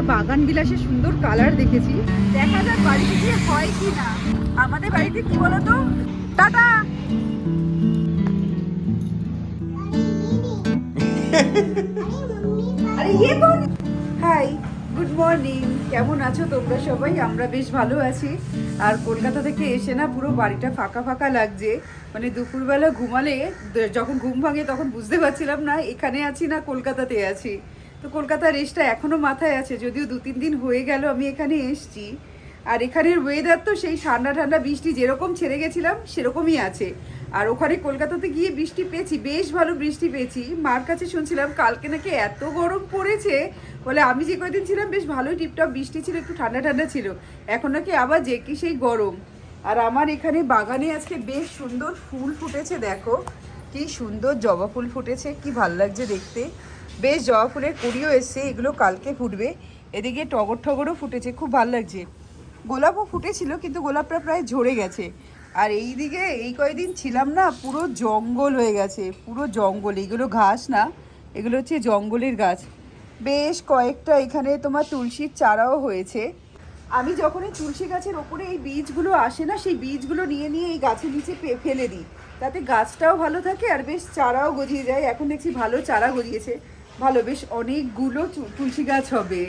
একটা বাগান বিলাসে সুন্দর কালার দেখেছি। দেখা যাক বাড়িতে গিয়ে হয় কি না আমাদের বাড়িতে কি বলতো? টাটা! আরে হাই গুড মর্নিং কেমন আছো তোমরা সবাই? আমরা বেশ ভালো আছি। আর কলকাতা থেকে এসে না পুরো বাড়িটা ফাঁকা ফাঁকা লাগছে। মানে দুপুরবেলা ঘুমালে, যখন ঘুম ভাঙে তখন বুঝতে পারছিলাম না, এখানে আছি না কলকাতাতে আছি। তো কলকাতার রেসটা এখনও মাথায় আছে, যদিও দু তিন দিন হয়ে গেল, আমি এখানে এসছি। আর এখানের ওয়েদার তো সেই ঠান্ডা ঠান্ডা বৃষ্টি যেরকম ছেড়ে গেছিলাম, সেরকমই আছে। আর ওখানে কলকাতাতে গিয়ে বৃষ্টি পেয়েছি, বেশ ভালো বৃষ্টি পেয়েছি। মার কাছে শুনছিলাম, কালকে নাকি এত গরম পড়েছে, বলে আমি যে কয়দিন ছিলাম, বেশ ভালোই টিপটপ বৃষ্টি ছিল, একটু ঠান্ডা ঠান্ডা ছিল। এখন নাকি আবার যে কি সেই গরম। আর আমার এখানে বাগানে আজকে বেশ সুন্দর ফুল ফুটেছে, দেখো। কি সুন্দর জবা ফুল ফুটেছে, কি ভালো লাগছে দেখতে। বেশ জবা ফুলের কুড়িও এসছে, এগুলো কালকে ফুটবে। এদিকে টগর টগরও ফুটেছে, খুব ভালো লাগছে। গোলাপও ফুটেছিল, কিন্তু গোলাপটা প্রায় ঝরে গেছে। আর এই দিকে এই কয়দিন ছিলাম না, পুরো জঙ্গল হয়ে গেছে, পুরো জঙ্গল। এগুলো ঘাস না, এগুলো হচ্ছে জঙ্গলের গাছ। বেশ কয়েকটা এখানে তোমার তুলসীর চারাও হয়েছে। আমি যখন এই তুলসী গাছের ওপরে এই বীজগুলো আসে না, সেই বীজগুলো নিয়ে নিয়ে এই গাছের নিচে ফেলে দিই। তাতে গাছটাও ভালো থাকে আর বেশ চারাও গজিয়ে যায়। এখন দেখছি ভালো চারা গজিয়েছে। ভালো, বেশ অনেকগুলো তুলসী গাছ হবে।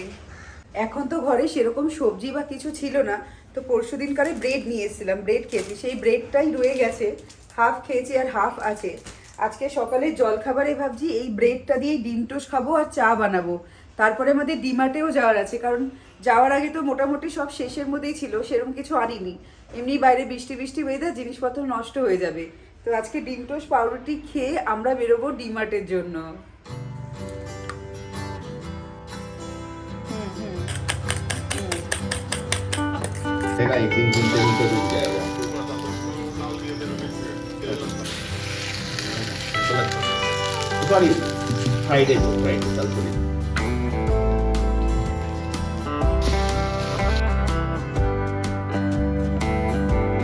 এখন তো ঘরে সেরকম সবজি বা কিছু ছিল না। তো পরশু দিনকারে ব্রেড নিয়ে এসেছিলাম, ব্রেড খেয়েছি। সেই ব্রেডটাই রয়ে গেছে, হাফ খেয়েছি আর হাফ আছে। আজকে সকালে জলখাবারে ভাবছি, এই ব্রেডটা দিয়েই ডিম টোস্ট খাব আর চা বানাবো। তারপরে আমাদের ডিমার্টেও যাওয়ার আছে, কারণ যাওয়ার আগে তো মোটামুটি সব শেষের মধ্যেই ছিল সেরকম কিছু আনিনি। এমনি বাইরে বৃষ্টি বৃষ্টি ওয়েদার জিনিসপত্র নষ্ট হয়ে যাবে। তো আজকে ডিম টোস্ট পাউরুটি খেয়ে আমরা বেরোবো ডিমার্টের জন্য।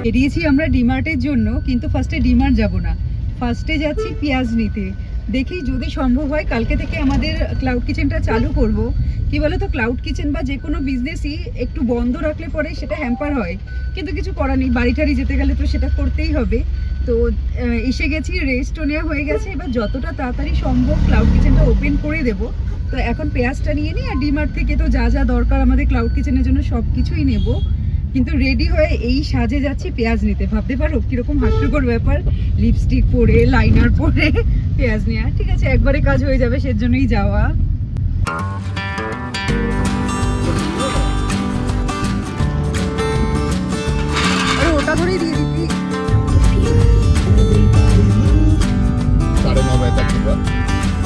বেরিয়েছি আমরা ডিমার্টের জন্য, কিন্তু ফার্স্টে ডিমার্ট যাব না। ফার্স্টে যাচ্ছি পেঁয়াজ নিতে। দেখি যদি সম্ভব হয়, কালকে থেকে আমাদের ক্লাউড কিচেনটা চালু করব। কি বলো তো ক্লাউড কিচেন বা যে কোনো বিজনেসই একটু বন্ধ রাখলে পরে সেটা হ্যাম্পার হয়। কিন্তু কিছু করার নেই, বাড়ি টাড়ি যেতে গেলে তো সেটা করতেই হবে। তো এসে গেছি রেস্টও নেওয়া হয়ে গেছে। এবার যতটা তাড়াতাড়ি সম্ভব ক্লাউড কিচেনটা ওপেন করে দেব। তো এখন পেঁয়াজটা নিয়ে নিই আর ডিমার্ট থেকে তো যা যা দরকার আমাদের ক্লাউড কিচেনের জন্য সব কিছুই নেব। কিন্তু রেডি হয়ে এই সাজে যাচ্ছি পেঁয়াজ নিতে। ভাবতে পারো কীরকম হাস্যকর ব্যাপার। লিপস্টিক পরে লাইনার পরে পেঁয়াজ নেওয়া ঠিক আছে, একবারে কাজ হয়ে যাবে, সেজন্যই যাওয়া।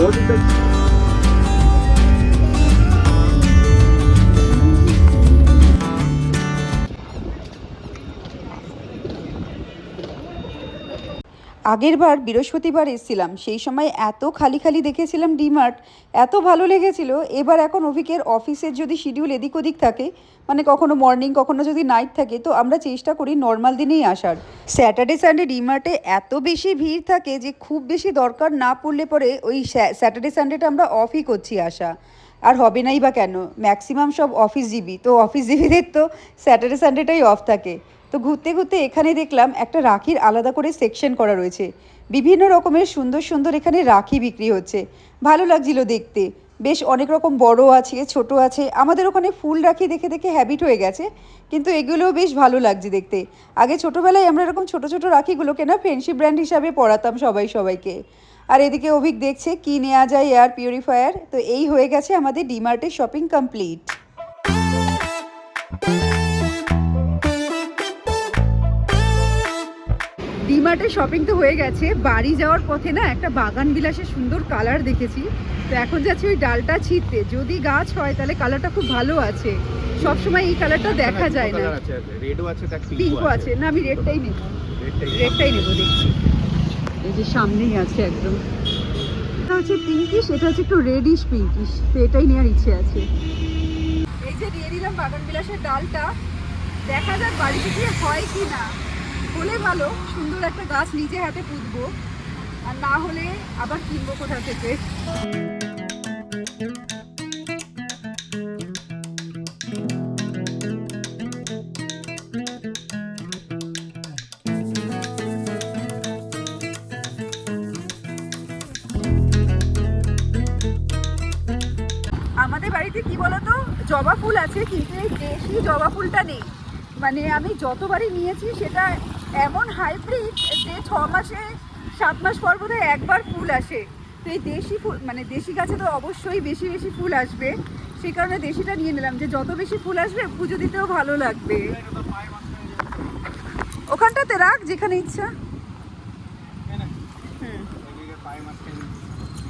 我要跟 আগের বার বৃহস্পতিবার এসেছিলাম। সেই সময় এত খালি খালি দেখেছিলাম ডিমার্ট, এত ভালো লেগেছিল। এবার এখন অভিকের অফিসের যদি শিডিউল এদিক ওদিক থাকে মানে কখনো মর্নিং কখনো যদি নাইট থাকে, তো আমরা চেষ্টা করি নর্মাল দিনেই আসার। স্যাটারডে সানডে ডিমার্টে এত বেশি ভিড় থাকে যে খুব বেশি দরকার না পড়লে পরে ওই স্যাটারডে সানডেটা আমরা অফই করছি আসা। আর হবে নাই বা কেন? ম্যাক্সিমাম সব অফিসজীবী তো অফিসজীবীদের তো স্যাটারডে সানডেটাই অফ থাকে। তো ঘুরতে ঘুরতে এখানে দেখলাম একটা রাখির আলাদা করে সেকশন করা রয়েছে। বিভিন্ন রকমের সুন্দর সুন্দর এখানে রাখি বিক্রি হচ্ছে। ভালো লাগছিল দেখতে। বেশ অনেক রকম বড় আছে, ছোট আছে। আমাদের ওখানে ফুল রাখি দেখে দেখে হ্যাবিট হয়ে গেছে। কিন্তু এগুলোও বেশ ভালো লাগছে দেখতে। আগে ছোটোবেলায় আমরা এরকম ছোট ছোট রাখিগুলোকে না ফ্রেন্ডশিপ ব্র্যান্ড হিসাবে পড়াতাম সবাই সবাইকে। আর এদিকে অভিক দেখছে, কি নেওয়া যায় এয়ার পিউরিফায়ার তো এই হয়ে গেছে আমাদের ডিমার্টের শপিং কমপ্লিট ডিমার্টে শপিং তো হয়ে গেছে। বাড়ি যাওয়ার পথে না একটা বাগান বিলাসের সুন্দর কালার দেখেছি। তো এখন যাচ্ছি ওই ডালটা ছিঁড়তে। যদি গাছ হয় তাহলে কালারটা খুব ভালো আছে। সব সময় এই কালারটা দেখা যায় না। রেডও আছে পিঙ্কও আছে না আমি রেডটাই নেব। রেডটাই নেব। দেখছি। এই যে সামনেই আছে একদম। এটা হচ্ছে পিঙ্কিশ এটা হচ্ছে একটু রেডিশ পিঙ্কিশ তো এটাই নেওয়ার ইচ্ছে আছে। এই যে দিয়ে দিলাম বাগান বিলাসের ডালটা। দেখা যাক বাড়িতে গিয়ে হয় কি না হলে ভালো, সুন্দর একটা গাছ নিজে হাতে পুঁতবো, আর না হলে আবার কিনবো কোথা থেকে। আমাদের বাড়িতে কি বলতো, জবা ফুল আছে, কিন্তু এই দেশি জবা ফুলটা নেই। মানে আমি যতবারই নিয়েছি, সেটা এমন হাইব্রিড যে ছ মাসে, সাত মাস পর বোধহয় একবার ফুল আসে। তো এই দেশি ফুল মানে দেশি গাছে তো অবশ্যই বেশি বেশি ফুল আসবে। সেই কারণে দেশিটা নিয়ে নিলাম, যে যত বেশি ফুল আসবে, পুজো দিতেও ভালো লাগবে। ওখানটাতে রাখ, যেখানে ইচ্ছা।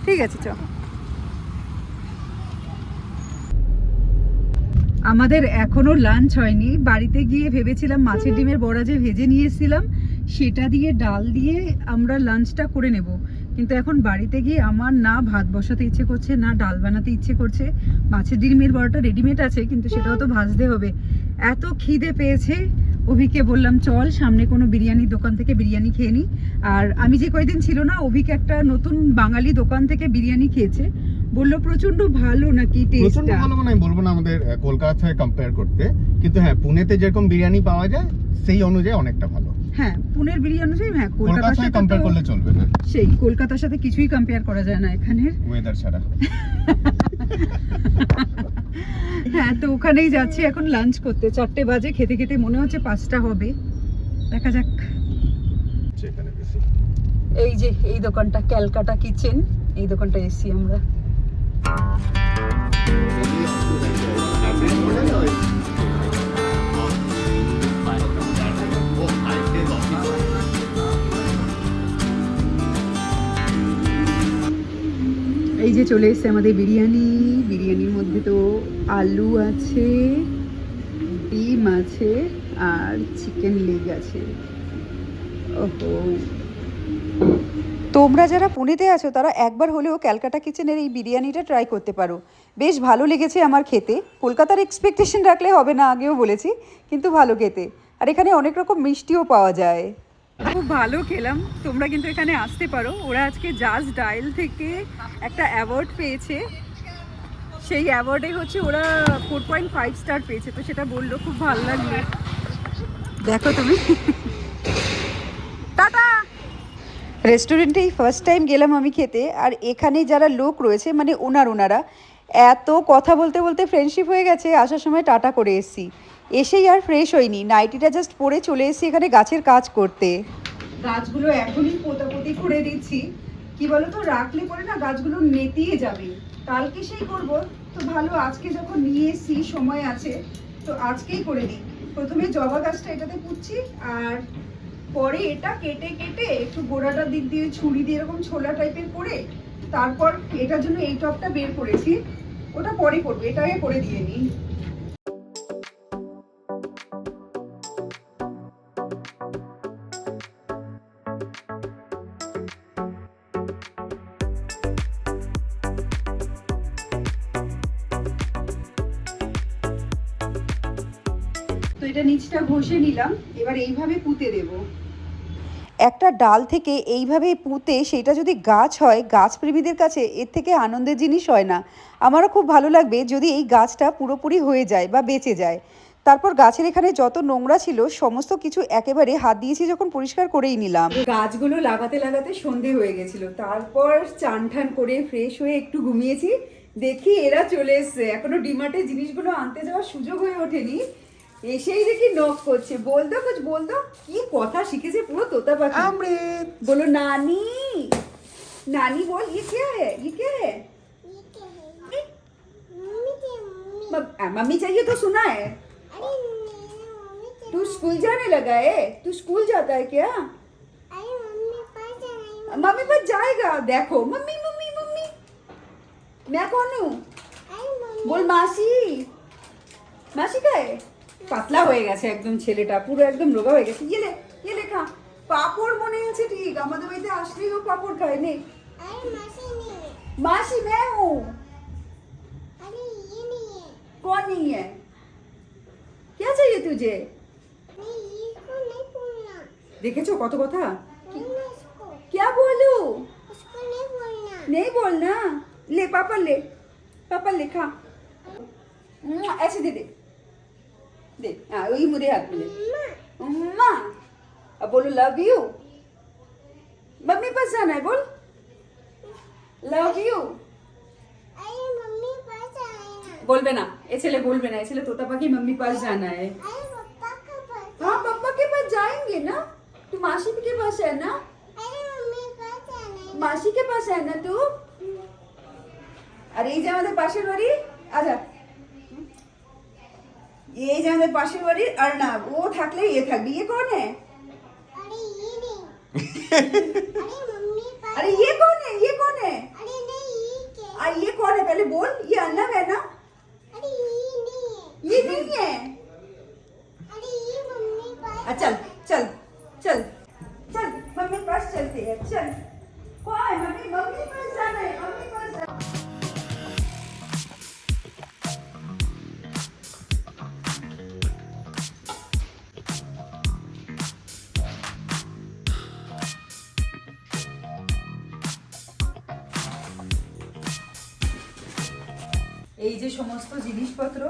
ঠিক আছে, চ। আমাদের এখনও লাঞ্চ হয়নি। বাড়িতে গিয়ে ভেবেছিলাম মাছের ডিমের বড়া যে ভেজে নিয়ে এসেছিলাম, সেটা দিয়ে ডাল দিয়ে আমরা লাঞ্চটা করে নেব। কিন্তু এখন বাড়িতে গিয়ে আমার না ভাত বসাতে ইচ্ছে করছে, না ডাল বানাতে ইচ্ছে করছে। মাছের ডিমের বড়াটা রেডিমেড আছে, কিন্তু সেটাও তো ভাজতে হবে। এত খিদে পেয়েছে। অভিকে বললাম, চল, সামনে কোনো বিরিয়ানির দোকান থেকে বিরিয়ানি খেয়ে নিই আর আমি যে কয়দিন ছিল না, অভিকে একটা নতুন বাঙালি দোকান থেকে বিরিয়ানি খেয়েছে। বলল প্রচণ্ড ভালো নাকি প্রচণ্ড ভালো মানে আমি বলব না আমাদের কলকাতার সাথে কম্পেয়ার করতে। কিন্তু হ্যাঁ পুনেতে যেরকম বিরিয়ানি পাওয়া যায় সেই অনুযায়ী অনেকটা ভালো। হ্যাঁ পুনের বিরিয়ানি অনুযায়ী হ্যাঁ কলকাতার সাথে কম্পেয়ার করলে চলবে না সেই কলকাতার সাথে কিছুই কম্পেয়ার করা যায় না এখানের। ওয়েদার ছাড়া। হ্যাঁ তো ওখানেই যাচ্ছি এখন লাঞ্চ করতে। চারটে বাজে খেতে খেতে মনে হচ্ছে পাঁচটা হবে। দেখা যাক। এই যে এই দোকানটা ক্যালকাটা কিচেন এই দোকানটা এসছি আমরা। এই যে চলে এসছে আমাদের বিরিয়ানি। বিরিয়ানির মধ্যে তো আলু আছে, ডিম আছে আর চিকেন লেগ আছে। ওহো। তোমরা যারা পুনেতে আছো তারা একবার হলেও ক্যালকাটা কিচেনের এই বিরিয়ানিটা ট্রাই করতে পারো। বেশ ভালো লেগেছে আমার খেতে। কলকাতার এক্সপেকটেশন রাখলে হবে না আগেও বলেছি কিন্তু ভালো খেতে। আর এখানে অনেক রকম মিষ্টিও পাওয়া যায়। খুব ভালো খেলাম। তোমরা কিন্তু এখানে আসতে পারো। ওরা আজকে জাজ ডায়াল থেকে একটা অ্যাওয়ার্ড পেয়েছে। সেই অ্যাওয়ার্ডে হচ্ছে ওরা ফোর পয়েন্ট ফাইভ স্টার পেয়েছে তো সেটা বলল খুব ভালো লাগল। দেখো তুমি। টাটা! রেস্টুরেন্টেই ফার্স্ট টাইম গেলাম আমি খেতে, আর এখানে যারা লোক রয়েছে মানে ওনার ওনারা, এত কথা বলতে বলতে ফ্রেন্ডশিপ হয়ে গেছে, আসার সময় টাটা করে এসেছি। এসেই আর ফ্রেশ হইনি নাইটিটা জাস্ট পরে চলে এসেছি এখানে গাছের কাজ করতে। গাছগুলো এখনই পোতাপতি করে দিচ্ছি। কি বলো তো রাখলে পরে না গাছগুলো নেতিয়ে যাবে। কালকে সেই করব। তো ভালো, আজকে যখন নিয়ে এসেছি, সময় আছে, তো আজকেই করে দিই প্রথমে জবা গাছটা এটাতে পুঁতছি, আর পরে এটা কেটে কেটে একটু গোড়াটার দিক দিয়ে, ছুরি দিয়ে এরকম ছোলা টাইপের করে তারপর এটার জন্য এই টপটা বের করেছি। ওটা পরে করব, এটা আগে করে দিয়ে নিই। তো এটা নিচটা ঘষে নিলাম, এবার এইভাবে পুঁতে দেব। একটা ডাল থেকে এইভাবে পুঁতে সেটা যদি গাছ হয়, গাছ প্রেমীদের কাছে এর থেকে আনন্দের জিনিস হয় না। আমারও খুব ভালো লাগবে যদি এই গাছটা পুরোপুরি হয়ে যায় বা বেঁচে যায়। তারপর গাছের এখানে যত নোংরা ছিল, সমস্ত কিছু একেবারে হাত দিয়েছি যখন পরিষ্কার করেই নিলাম। গাছগুলো লাগাতে লাগাতে সন্ধে হয়ে গেছিল। তারপর চান ঠান করে ফ্রেশ হয়ে একটু ঘুমিয়েছি। দেখি এরা চলে এসছে। এখনও ডিমার্টে জিনিসগুলো আনতে যাওয়ার সুযোগ হয়ে ওঠেনি। এসেই দেখি নক করছে বল দো কুছ বল দো কি কথা শিখেছে পুরো তোতা পাখি অমৃত बोलो नानी नानी बोल ये क्या है ये क्या है म- आ, मम्मी चाहिए तो सुना है तू स्कूल जाने लगा है तू स्कूल जाता है क्या मम्मी पास जाएगा देखो मम्मी मम्मी मम्मी मैं कौन हूँ बोल মাসি মাসি কায় পাতলা হয়ে গেছে একদম ছেলেটা পুরো একদম রোগা হয়ে গেছে ইয়ে লে ইয়ে লেখা পাপড় মনে আছে ঠিক আমাদের বাড়িতে আসলেই ও পাপড় খায় নে মাসি मैं हूँ कौन नहीं है क्या चाहिए तुझे দেখেছো কত কথা क्या बोलूं नहीं बोलना ले पापा ले पापा ले खा मुआ, ऐसे दे दे दे हाँ वही मुझे हाथ में दे उम्मा अब बोलो लव यू मम्मी पास जाना है बोल लव यू बोलबे ना ये चले बोलबे ना ये चले तोता पाखी मम्मी पास जाना है हाँ पापा के पास जाएंगे ना तू मासी के पास है ना মাসি কে পাশে है ना तू আর এই যে আমাদের পাশের বাড়ি আচ্ছা এই যে আমাদের পাশের বাড়ি আর না ও থাকলে ইয়ে থাকবে ইয়ে কোন है अरे ये कौन है ये कौन है और ये कौन है पहले बोल ये अन्नम है ना ये नहीं है आ, चल चल चल चल मम्मी के पास चलते हैं चल कौन है मम्मी मम्मी के पास जाना है मम्मी के पास এই যে সমস্ত জিনিসপত্র,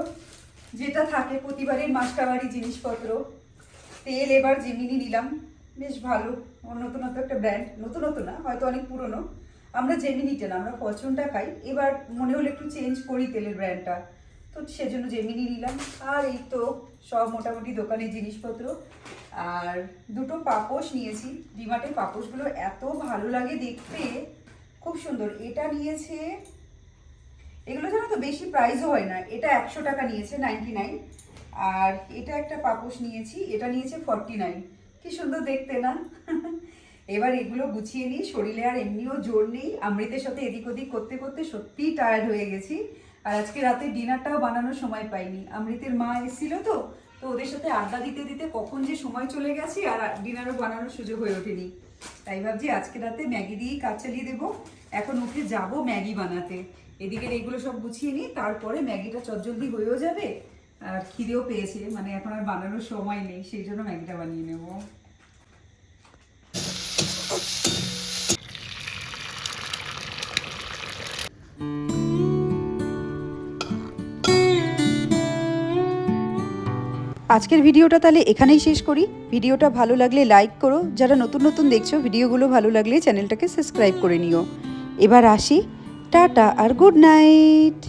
যেটা থাকে প্রতিবারের মাসকাবাড়ি জিনিসপত্র, তেল এবার জেমিনি নিলাম, বেশ ভালো। নতুনত্ব একটা ব্র্যান্ড নতুনত্ব না, হয়তো অনেক পুরনো। আমরা জেমিনিটা না, আমরা ফরচুনটা খাই এবার মনে হলো একটু চেঞ্জ করি তেলের ব্র্যান্ডটা তো সেজন্য জেমিনি নিলাম। আর এই তো সব মোটামুটি দোকানের জিনিসপত্র। আর দুটো পাপোশ নিয়েছি। ডিমার্টের পাপোশগুলো এত ভালো লাগে দেখতে। খুব সুন্দর। এটা নিয়েছে এগুলো জানো তো বেশি প্রাইসও হয় না। এটা একশো টাকা নিয়েছে নাইনটি নাইন আর এটা একটা পাপোশ নিয়েছি, এটা নিয়েছে ফর্টি নাইন কি সুন্দর দেখতে না? এবার এগুলো গুছিয়ে নিই, শরীরে আর এমনিও জোর নেই। আমৃতের সাথে এদিক ওদিক করতে করতে সত্যিই টায়ার্ড হয়ে গেছি। আর আজকে রাতে ডিনারটাও বানানোর সময় পাইনি। আমৃতের মা এসেছিল তো তো ওদের সাথে আড্ডা দিতে দিতে কখন যে সময় চলে গেছে আর ডিনারও বানানোর সুযোগ হয়ে ওঠেনি। তাই ভাবছি আজকে রাতে ম্যাগি দিয়েই কাজ চালিয়ে দেবো। এখন উঠে যাব ম্যাগি বানাতে। এদিকে এগুলো সব গুছিয়ে নিই তারপরে ম্যাগিটা চটজলদি হয়েও যাবে আর খিদেও পেয়েছে মানে এখন আর বানানোর সময় নেই, সেই জন্য ম্যাগিটা বানিয়ে নেব। আজকের ভিডিওটা তাহলে এখানেই শেষ করি। ভিডিওটা ভালো লাগলে লাইক করো। যারা নতুন নতুন দেখছ, ভিডিওগুলো ভালো লাগলে চ্যানেলটাকে সাবস্ক্রাইব করে নিও। এবার আসি টাটা আর গুড নাইট।